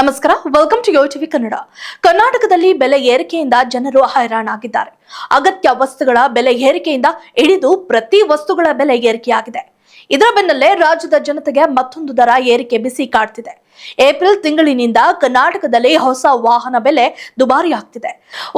ನಮಸ್ಕಾರ. Welcome to TV Kannada ಕರ್ನಾಟಕದಲ್ಲಿ ಬೆಲೆ ಏರಿಕೆಯಿಂದ ಜನರು ಹೈರಾಣಾಗಿದ್ದಾರೆ. ಅಗತ್ಯ ವಸ್ತುಗಳ ಬೆಲೆ ಏರಿಕೆಯಿಂದ ಹಿಡಿದು ಪ್ರತಿ ವಸ್ತುಗಳ ಬೆಲೆ ಏರಿಕೆಯಾಗಿದೆ. ಇದರ ಬೆನ್ನಲ್ಲೇ ರಾಜ್ಯದ ಜನತೆಗೆ ಮತ್ತೊಂದು ದರ ಏರಿಕೆ ಬಿಸಿ ಕಾಡ್ತಿದೆ. ಏಪ್ರಿಲ್ ತಿಂಗಳಿನಿಂದ ಕರ್ನಾಟಕದಲ್ಲಿ ಹೊಸ ವಾಹನ ಬೆಲೆ ದುಬಾರಿಯಾಗ್ತಿದೆ.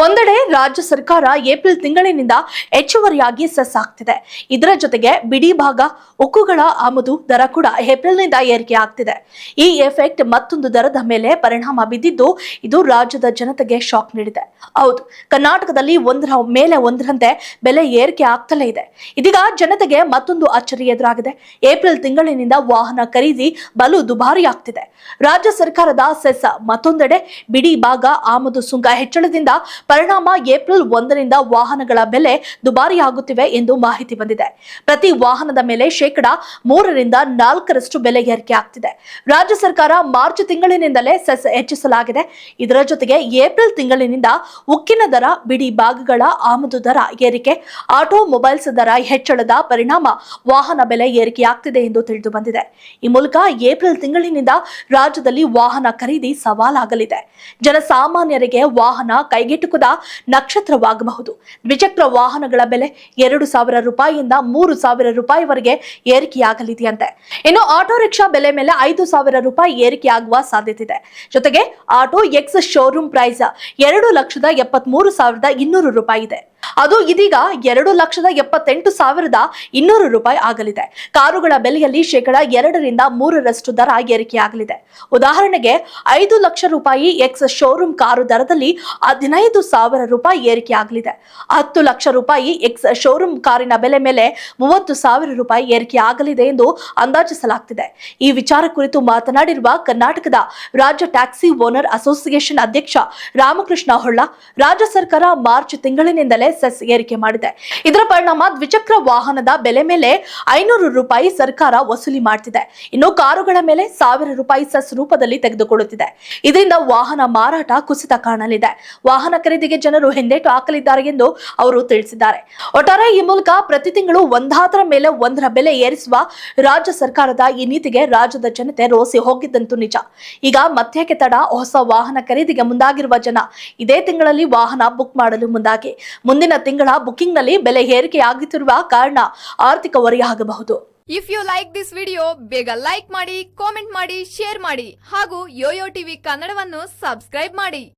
ಒಂದೆಡೆ ರಾಜ್ಯ ಸರ್ಕಾರ ಏಪ್ರಿಲ್ ತಿಂಗಳಿನಿಂದ ಹೆಚ್ಚುವರಿಯಾಗಿ ಸೆಸ್ ಆಗ್ತಿದೆ ಇದರ ಜೊತೆಗೆ ಬಿಡಿ ಭಾಗ, ಉಕ್ಕುಗಳ ಆಮದು ದರ ಕೂಡ ಏಪ್ರಿಲ್ನಿಂದ ಏರಿಕೆ ಆಗ್ತಿದೆ. ಈ ಎಫೆಕ್ಟ್ ಮತ್ತೊಂದು ದರದ ಮೇಲೆ ಪರಿಣಾಮ ಬಿದ್ದಿದ್ದು ಇದು ರಾಜ್ಯದ ಜನತೆಗೆ ಶಾಕ್ ನೀಡಿದೆ. ಹೌದು, ಕರ್ನಾಟಕದಲ್ಲಿ ಒಂದರ ಮೇಲೆ ಒಂದರಂತೆ ಬೆಲೆ ಏರಿಕೆ ಆಗ್ತಲೇ ಇದೆ. ಇದೀಗ ಜನತೆಗೆ ಮತ್ತೊಂದು ಅಚ್ಚರಿ ಎದುರಾಗಿದೆ. ಏಪ್ರಿಲ್ ತಿಂಗಳಿನಿಂದ ವಾಹನ ಖರೀದಿ ಬಲು ದುಬಾರಿಯಾಗ್ತಿದೆ. ರಾಜ್ಯ ಸರ್ಕಾರದ ಸೆಸ್ ಮತ್ತೊಂದೆಡೆ ಬಿಡಿ ಭಾಗ ಆಮದು ಸುಂಕ ಹೆಚ್ಚಳದಿಂದ ಪರಿಣಾಮ ಏಪ್ರಿಲ್ ಒಂದರಿಂದ ವಾಹನಗಳ ಬೆಲೆ ದುಬಾರಿಯಾಗುತ್ತಿವೆ ಎಂದು ಮಾಹಿತಿ ಬಂದಿದೆ. ಪ್ರತಿ ವಾಹನದ ಮೇಲೆ ಶೇಕಡ ಮೂರರಿಂದ ನಾಲ್ಕರಷ್ಟು ಬೆಲೆ ಏರಿಕೆ ಆಗ್ತಿದೆ. ರಾಜ್ಯ ಸರ್ಕಾರ ಮಾರ್ಚ್ ತಿಂಗಳಿನಿಂದಲೇ ಸೆಸ್ ಹೆಚ್ಚಿಸಲಾಗಿದೆ. ಇದರ ಜೊತೆಗೆ ಏಪ್ರಿಲ್ ತಿಂಗಳಿನಿಂದ ಉಕ್ಕಿನ ದರ, ಬಿಡಿ ಭಾಗಗಳ ಆಮದು ದರ ಏರಿಕೆ, ಆಟೋಮೊಬೈಲ್ಸ್ ದರ ಹೆಚ್ಚಳದ ಪರಿಣಾಮ ವಾಹನ ಬೆಲೆ ಏರಿಕೆಯಾಗ್ತಿದೆ ಎಂದು ತಿಳಿದು ಬಂದಿದೆ. ಈ ಮೂಲಕ ಏಪ್ರಿಲ್ ತಿಂಗಳಿನಿಂದ ರಾಜ್ಯದಲ್ಲಿ ವಾಹನ ಖರೀದಿ ಸವಾಲಾಗಲಿದೆ. ಜನಸಾಮಾನ್ಯರಿಗೆ ವಾಹನ ಕೈಗೆಟುಕದ ನಕ್ಷತ್ರವಾಗಬಹುದು. ದ್ವಿಚಕ್ರ ವಾಹನಗಳ ಬೆಲೆ ಎರಡು ಸಾವಿರ ರೂಪಾಯಿಯಿಂದ ಮೂರು ಸಾವಿರ ರೂಪಾಯಿವರೆಗೆ ಏರಿಕೆಯಾಗಲಿದೆಯಂತೆ. ಇನ್ನು ಆಟೋ ರಿಕ್ಷಾ ಬೆಲೆ ಮೇಲೆ ಐದು ಸಾವಿರ ರೂಪಾಯಿ ಏರಿಕೆಯಾಗುವ ಸಾಧ್ಯತೆ ಇದೆ ಜೊತೆಗೆ ಆಟೋ ಎಕ್ಸ್ ಶೋರೂಮ್ ಪ್ರೈಸ್ ಎರಡು ಲಕ್ಷದ ಎಪ್ಪತ್ಮೂರು ಸಾವಿರದ ಇನ್ನೂರು ರೂಪಾಯಿ ಇದೆ ಅದು ಇದೀಗ ಎರಡು ಲಕ್ಷದ ಎಪ್ಪತ್ತೆಂಟು ಸಾವಿರದ ಇನ್ನೂರು ರೂಪಾಯಿ ಆಗಲಿದೆ. ಕಾರುಗಳ ಬೆಲೆಯಲ್ಲಿ ಶೇಕಡ ಎರಡರಿಂದ ಮೂರರಷ್ಟು ದರ ಏರಿಕೆಯಾಗಲಿದೆ. ಉದಾಹರಣೆಗೆ, ಐದು ಲಕ್ಷ ರೂಪಾಯಿ ಎಕ್ಸ್ ಶೋರೂಮ್ ಕಾರು ದರದಲ್ಲಿ ಹದಿನೈದು ಸಾವಿರ ರೂಪಾಯಿ ಏರಿಕೆಯಾಗಲಿದೆ. ಹತ್ತು ಲಕ್ಷ ರೂಪಾಯಿ ಎಕ್ಸ್ ಶೋರೂಮ್ ಕಾರಿನ ಬೆಲೆ ಮೇಲೆ ಮೂವತ್ತು ಸಾವಿರ ರೂಪಾಯಿ ಏರಿಕೆ ಆಗಲಿದೆ ಎಂದು ಅಂದಾಜಿಸಲಾಗ್ತಿದೆ. ಈ ವಿಚಾರ ಕುರಿತು ಮಾತನಾಡಿರುವ ಕರ್ನಾಟಕದ ರಾಜ್ಯ ಟ್ಯಾಕ್ಸಿ ಓನರ್ ಅಸೋಸಿಯೇಷನ್ ಅಧ್ಯಕ್ಷ ರಾಮಕೃಷ್ಣ ಹೊಳ್ಳ, ರಾಜ್ಯ ಸರ್ಕಾರ ಮಾರ್ಚ್ ತಿಂಗಳಿನಿಂದಲೇ ಸೆಸ್ ಏರಿಕೆ ಮಾಡಿದೆ. ಇದರ ಪರಿಣಾಮ ದ್ವಿಚಕ್ರ ವಾಹನದ ಬೆಲೆ ಮೇಲೆ ಐನೂರು ರೂಪಾಯಿ ಸರ್ಕಾರ ವಸೂಲಿ ಮಾಡ್ತಿದೆ. ಇನ್ನು ಕಾರುಗಳ ಮೇಲೆ ಸಾವಿರ ರೂಪಾಯಿ ಸೆಸ್ ರೂಪದಲ್ಲಿ ತೆಗೆದುಕೊಳ್ಳುತ್ತಿದೆ. ಇದರಿಂದ ವಾಹನ ಮಾರಾಟ ಕುಸಿತ ಕಾಣಲಿದೆ. ವಾಹನ ಖರೀದಿಗೆ ಜನರು ಹಿಂದೇಟು ಹಾಕಲಿದ್ದಾರೆ ಎಂದು ಅವರು ತಿಳಿಸಿದ್ದಾರೆ. ಒಟ್ಟಾರೆ ಈ ಮೂಲಕ ಪ್ರತಿ ತಿಂಗಳು ಒಂದಾದರ ಮೇಲೆ ಒಂದರ ಬೆಲೆ ಏರಿಸುವ ರಾಜ್ಯ ಸರ್ಕಾರದ ಈ ನೀತಿಗೆ ರಾಜ್ಯದ ಜನತೆ ರೋಸಿ ಹೋಗಿದ್ದಂತೂ ನಿಜ. ಈಗ ಮಧ್ಯಕ್ಕೆ ತಡ ಹೊಸ ವಾಹನ ಖರೀದಿಗೆ ಮುಂದಾಗಿರುವ ಜನ ಇದೇ ತಿಂಗಳಲ್ಲಿ ವಾಹನ ಬುಕ್ ಮಾಡಲು ಮುಂದಾಗಿ. ಮುಂದಿನ ತಿಂಗಳ ಬುಕಿಂಗ್ನಲ್ಲಿ ಬೆಲೆ ಏರಿಕೆಯಾಗುತ್ತಿರುವ ಕಾರಣ ಆರ್ಥಿಕ ಹೊರೆಯಾಗಬಹುದು if you like this video ಬೇಗ ಲೈಕ್ ಮಾಡಿ ಕಾಮೆಂಟ್ ಮಾಡಿ ಶೇರ್ ಮಾಡಿ ಹಾಗೂ ಯೋಯೋ ಟಿವಿ ಕನ್ನಡವನ್ನು ಸಬ್ಸ್ಕ್ರೈಬ್ ಮಾಡಿ.